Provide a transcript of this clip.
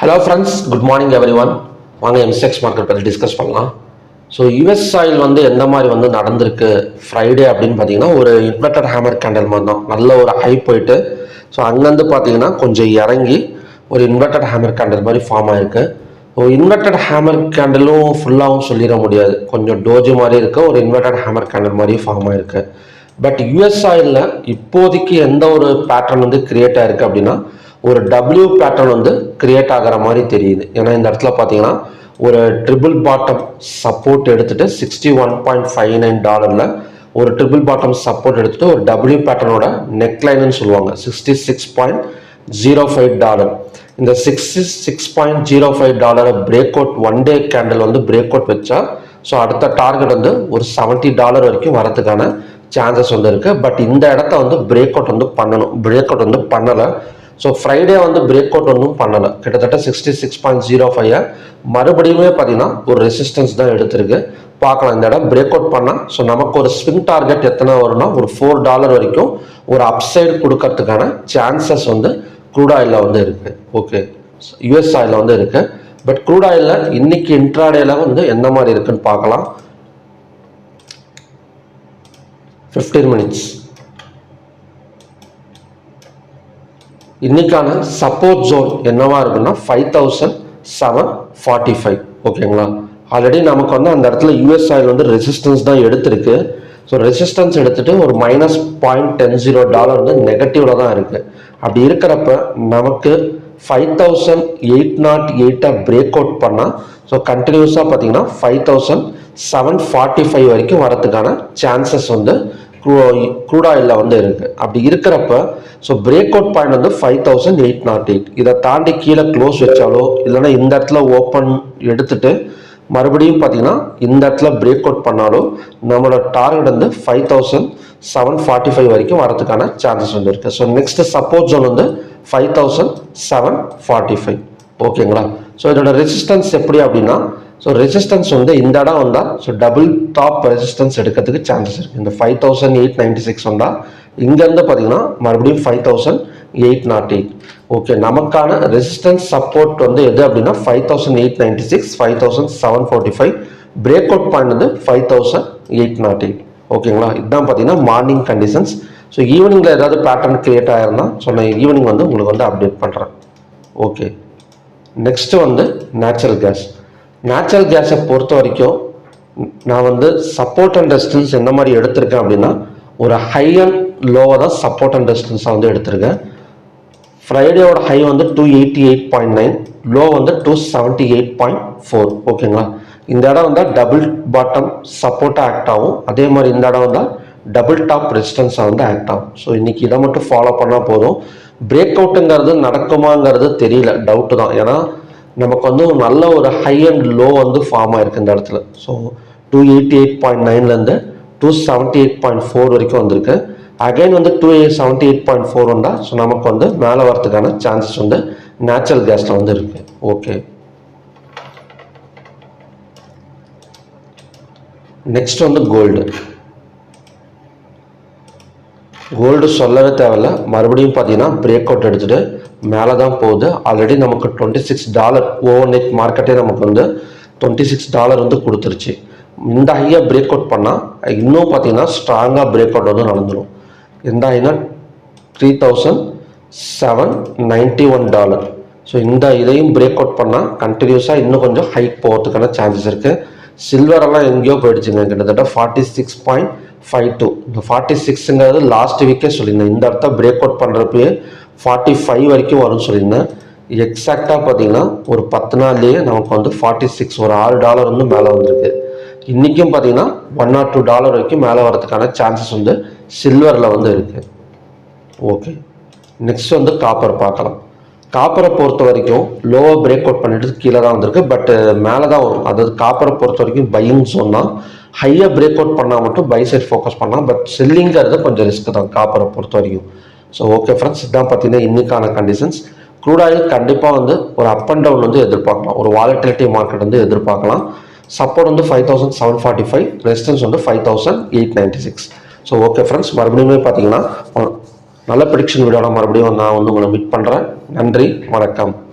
Hello friends good morning everyone வாங்க MCX market பற்றி discuss பண்ணலாம். ஸோ யூஎஸ் ஆயில் வந்து எந்த மாதிரி வந்து நடந்திருக்கு ஃப்ரைடே அப்படின்னு பார்த்தீங்கன்னா ஒரு இன்வெர்டர் ஹேமர் கேண்டல் மாதிரி தான். நல்ல ஒரு ஹை போயிட்டு ஸோ அங்கேருந்து பார்த்தீங்கன்னா கொஞ்சம் இறங்கி ஒரு இன்வெர்டட் ஹேமர் கேண்டல் மாதிரி ஃபார்ம் ஆயிருக்கு. ஸோ இன்வெர்டட் ஹேமர் கேண்டலும் ஃபுல்லாகவும் சொல்லிட முடியாது. கொஞ்சம் டோஜு மாதிரி இருக்குது ஒரு இன்வெர்டட் ஹேமர் கேண்டல் மாதிரி ஃபார்ம் ஆயிருக்கு. பட் யூஎஸ் ஆயிலில் இப்போதைக்கு எந்த ஒரு பேட்டர்ன் வந்து கிரியேட் ஆயிருக்கு அப்படின்னா ஒரு டபிள்யூ பேட்டர்ன் வந்து கிரியேட் ஆகிற மாதிரி தெரியுது. ஏன்னா இந்த இடத்துல பார்த்தீங்கன்னா ஒரு ட்ரிபிள் பாட்டம் சப்போர்ட் எடுத்துட்டு sixty one point five nine டாலரில் ஒரு ட்ரிபிள் பாட்டம் சப்போர்ட் எடுத்துட்டு ஒரு டபிள்யூ பேட்டர்னோட நெக்லைன்னு சொல்லுவாங்க. Sixty six point zero five dollar இந்த sixty six point zero five டாலரை break out one day candle வந்து பிரேக் அவுட் வச்சா ஸோ அடுத்த டார்கெட் வந்து ஒரு செவன்ட்டி டாலர் வரைக்கும் வரதுக்கான சான்சஸ் வந்து இருக்குது பட் இந்த இடத்த வந்து பிரேக் அவுட் வந்து பண்ணணும். பிரேக் அவுட் வந்து பண்ணலை. ஸோ ஃப்ரைடே வந்து பிரேக் அவுட் ஒன்றும் பண்ணலை. கிட்டத்தட்ட sixty six point zero five மறுபடியுமே பார்த்தீங்கன்னா ஒரு ரெசிஸ்டன்ஸ் தான் எடுத்திருக்கு. பார்க்கலாம் இந்த இடம் பிரேக் அவுட் பண்ணால் ஸோ நமக்கு ஒரு ஸ்விங் டார்கெட் எத்தனை வரும்னா ஒரு ஃபோர் டாலர் வரைக்கும் ஒரு அப்சைடு கொடுக்கறதுக்கான சான்சஸ் வந்து க்ரூட் ஆயிலில் வந்து இருக்குது ஓகே யூஎஸ் ஆயிலில் வந்து இருக்குது பட் க்ரூட் ஆயிலில் இன்னைக்கு இன்ட்ராடேல வந்து எந்த மாதிரி இருக்குன்னு பார்க்கலாம். ஃபிஃப்டீன் மினிட்ஸ் இன்னைக்கான சப்போர்ட் ஜோன் என்னவா இருக்குன்னா five thousand seven forty five ஓகேங்களா ஆல்ரெடி நமக்கு வந்து அந்த இடத்துல யூஎஸ் ஆயில் வந்து ரெசிஸ்டன்ஸ் தான் எடுத்திருக்கு. ஸோ ரெசிஸ்டன்ஸ் எடுத்துட்டு ஒரு minus point ten zero dollar வந்து நெகட்டிவில் தான் இருக்குது அப்படி இருக்கிறப்ப நமக்கு ஃபைவ் தௌசண்ட் எயிட் நாட் எயிட்டை பிரேக் அவுட் பண்ணால் ஸோ கண்டினியூஸாக பார்த்தீங்கன்னா five thousand seven forty five வரைக்கும் வரத்துக்கான சான்சஸ் வந்து க்ரூட் ஆயிலில் வந்து இருக்குது அப்படி இருக்கிறப்ப ஸோ பிரேக் அவுட் பாயிண்ட் வந்து five thousand eight naught eight இதை தாண்டி கீழே க்ளோஸ் வச்சாலோ இல்லைன்னா இந்த இடத்துல ஓப்பன் எடுத்துட்டு மறுபடியும் பார்த்தீங்கன்னா இந்த இடத்துல பிரேக் அவுட் பண்ணாலோ நம்மளோட டார்கெட் வந்து five thousand seven forty five வரைக்கும் வரதுக்கான சான்சஸ் வந்து இருக்குது ஸோ நெக்ஸ்ட் சப்போர்ட் ஜோன் வந்து five thousand seven forty five ஓகேங்களா ஸோ இதோட ரெசிஸ்டன்ஸ் எப்படி அப்படின்னா ஸோ ரெசிஸ்டன்ஸ் வந்து இந்த இடம் வந்தால் ஸோ டபுள் டாப் ரெசிஸ்டன்ஸ் எடுக்கிறதுக்கு சான்சஸ் இருக்குது இந்த five thousand eight ninety six வந்தால் இங்கேருந்து பார்த்தீங்கன்னா மறுபடியும் five thousand eight naught eight okay நமக்கான ரெசிஸ்டன்ஸ் சப்போர்ட் வந்து எது அப்படின்னா five thousand eight ninety six five thousand seven forty five break out point வந்து five thousand eight naught eight ஓகேங்களா இதுதான் பார்த்தீங்கன்னா மார்னிங் கண்டிஷன்ஸ் ஸோ ஈவினிங்கில் ஏதாவது பேட்டர்ன் கிரியேட் ஆயிருந்தா ஸோ நான் ஈவினிங் வந்து உங்களுக்கு வந்து அப்டேட் பண்ணுறேன் ஓகே நெக்ஸ்ட்டு வந்து நேச்சுரல் கேஸ் நேச்சுரல் கேஸை பொறுத்த வரைக்கும் நான் வந்து சப்போர்ட் அண்ட் ரெசிஸ்டன்ஸ் எந்த மாதிரி எடுத்திருக்கேன் அப்படின்னா ஒரு ஹை அண்ட் லோவை தான் சப்போர்ட் அண்ட் ரெசிஸ்டன்ஸாக வந்து எடுத்திருக்கேன். ஃப்ரைடேவோட ஹை வந்து two eighty eight point nine low வந்து two seventy eight point four ஓகேங்களா இந்த இடம் வந்தால் டபுள் பாட்டம் சப்போர்ட்டாக ஆக்ட் ஆகும். அதே மாதிரி இந்த இடம் வந்தால் டபுள் டாப் ரெசிஸ்டன்ஸாக வந்து ஆக்ட் ஆகும். ஸோ இன்றைக்கி இதை மட்டும் ஃபாலோ பண்ணால் போதும். பிரேக் அவுட்டுங்கிறது நடக்குமாங்கிறது தெரியல. டவுட்டு தான். ஏன்னா நமக்கு வந்து ஒரு நல்ல ஒரு ஹை அண்ட் லோ வந்து ஃபார்ம் ஆயிருக்கு இந்த இடத்துல. So two eighty eight point நைன்லேருந்து two seventy eight point four வரைக்கும் வந்திருக்கு. அகைன் வந்து two eight seventy eight point four வந்தால் ஸோ நமக்கு வந்து மேலே வரதுக்கான சான்சஸ் வந்து நேச்சுரல் கேஸில் வந்து இருக்கு. ஓகே நெக்ஸ்ட் வந்து கோல்டு கோல்டு சொல்லவே தேவையில்ல. மறுபடியும் பார்த்தீங்கன்னா பிரேக் அவுட் எடுத்துகிட்டு மேலே தான் போகுது. ஆல்ரெடி நமக்கு twenty six dollar overnight மார்க்கெட்டே நமக்கு வந்து டுவெண்ட்டி சிக்ஸ் டாலர் வந்து கொடுத்துருச்சு. இந்த ஹையாக பிரேக் அவுட் பண்ணால் இன்னும் பார்த்தீங்கன்னா ஸ்ட்ராங்காக பிரேக் அவுட் வந்து நடந்துடும் எந்த ஹைனா three thousand seven ninety one dollar so இந்த இதையும் பிரேக் அவுட் பண்ணால் கண்டினியூஸாக இன்னும் கொஞ்சம் ஹைக் போகிறதுக்கான சான்சஸ் இருக்குது சில்வரெல்லாம் எங்கேயோ போயிடுச்சுங்க. கிட்டத்தட்ட forty six point five two இந்த ஃபார்ட்டி சிக்ஸுங்கிறது லாஸ்ட் வீக்கே சொல்லியிருந்தேன். இந்த இடத்த பிரேக் அவுட் பண்ணுறப்பயே ஃபார்ட்டி ஃபைவ் வரைக்கும் வரும்னு சொல்லியிருந்தேன். எக்ஸாக்டாக பார்த்தீங்கன்னா ஒரு பத்து நாள்லேயே நமக்கு வந்து ஃபார்ட்டி சிக்ஸ் ஒரு ஆறு டாலர் வந்து மேலே வந்திருக்கு. இன்றைக்கும் பார்த்தீங்கன்னா ஒன் ஆர் டூ டாலர் வரைக்கும் மேலே வரதுக்கான சான்சஸ் வந்து சில்வரில் வந்து இருக்குது ஓகே நெக்ஸ்ட் வந்து காப்பர் பார்க்கலாம். காப்பரை பொறுத்த வரைக்கும் லோவாக பிரேக் அவுட் பண்ணிட்டு கீழே தான் வந்திருக்கு. பட் மேலே தான் வரும். அதாவது காப்பரை பொறுத்த வரைக்கும் பையிங் சொன்னால் ஹையாக பிரேக் அவுட் பண்ணால் மட்டும் பை சைட் ஃபோக்கஸ் பண்ணலாம் பட் செல்லிங்கிறது கொஞ்சம் ரிஸ்க் தான் காப்பரை பொறுத்த வரைக்கும். ஸோ ஓகே ஃப்ரெண்ட்ஸ் இதான் பார்த்தீங்கன்னா இன்னைக்கான கண்டிஷன்ஸ் க்ரூட் ஆயில் கண்டிப்பாக வந்து ஒரு அப் அண்ட் டவுன் வந்து எதிர்பார்க்கலாம். ஒரு வாலட்டிலிட்டி மார்க்கெட் வந்து எதிர்பார்க்கலாம். சப்போர்ட் வந்து five thousand seven forty five resistance வந்து five thousand eight ninety six so okay friends மறுபடியுமே பார்த்தீங்கன்னா நல்ல ப்ரிடிக்ஷன் வீடியோவில் மறுபடியும் நான் வந்து உங்களை மீட் பண்ணுறேன் நன்றி வணக்கம்.